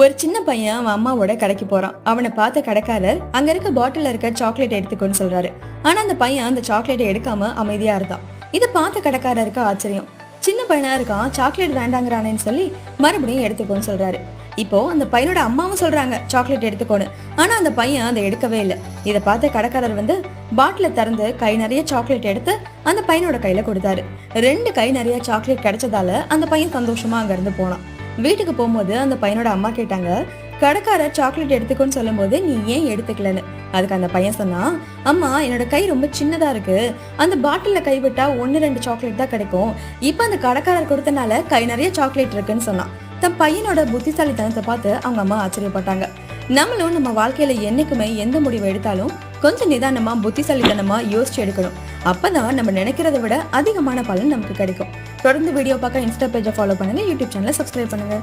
ஒரு சின்ன பையன் அவன் அம்மாவோட கடைக்கு போறான். அவனை பார்த்த கடைக்காரர் அங்க இருக்க பாட்டில் இருக்க சாக்லேட் எடுத்துக்கோன்னு சொல்றாரு. ஆனா அந்த பையன் அந்த சாக்லேட்டை எடுக்காம அமைதியா இருந்தான். இதை பார்த்த கடைக்காரருக்கு ஆச்சரியம். சின்ன பையனா இருக்கான் சாக்லேட் வேண்டாங்கிறானேன்னு சொல்லி மறுபடியும் எடுத்துக்கோன்னு சொல்றாரு. இப்போ அந்த பையனோட அம்மாவும் சொல்றாங்க சாக்லேட் எடுத்துக்கோன்னு. ஆனா அந்த பையன் அதை எடுக்கவே இல்லை. இதை பார்த்த கடைக்காரர் வந்து பாட்டில திறந்து கை நிறைய சாக்லேட் எடுத்து அந்த பையனோட கையில கொடுத்தாரு. ரெண்டு கை நிறைய சாக்லேட் கிடைச்சதால அந்த பையன் சந்தோஷமா அங்க இருந்து போனான். வீட்டுக்கு போகும்போது அந்த பையனோட அம்மா கேட்டாங்க கடைக்காரர் சாக்லேட் எடுத்துக்கோன்னு சொல்லும்போது நீ ஏன் எடுத்துக்கலன்னு? அதுக்கு அந்த பையன் சொன்னான் அம்மா என்னோட கை ரொம்ப சின்னதா இருக்கு. அந்த பாட்டில்ல கை விட்டா ஒன்னு ரெண்டு சாக்லேட் தான் கிடைக்கும். இப்போ அந்த கடைக்காரர் கொடுத்தனால கை நிறைய சாக்லேட் இருக்குன்னு சொன்னான். தன் பையனோட புத்திசாலித்தனத்தை பார்த்து அவங்க அம்மா ஆச்சரியப்பட்டாங்க. நம்மளும் நம்ம வாழ்க்கையில என்னைக்குமே எந்த முடிவு எடுத்தாலும் கொஞ்சம் நிதானமா புத்திசாலித்தனமா யோசிச்சு எடுக்கணும். அப்பதான் நம்ம நினைக்கிறத விட அதிகமான பலன் நமக்கு கிடைக்கும். தொடர்ந்து வீடியோ பார்க்க இன்ஸ்டா பேஜை ஃபாலோ பண்ணுங்க யூடியூப் சேனலை சப்ஸ்கிரைப் பண்ணுங்க.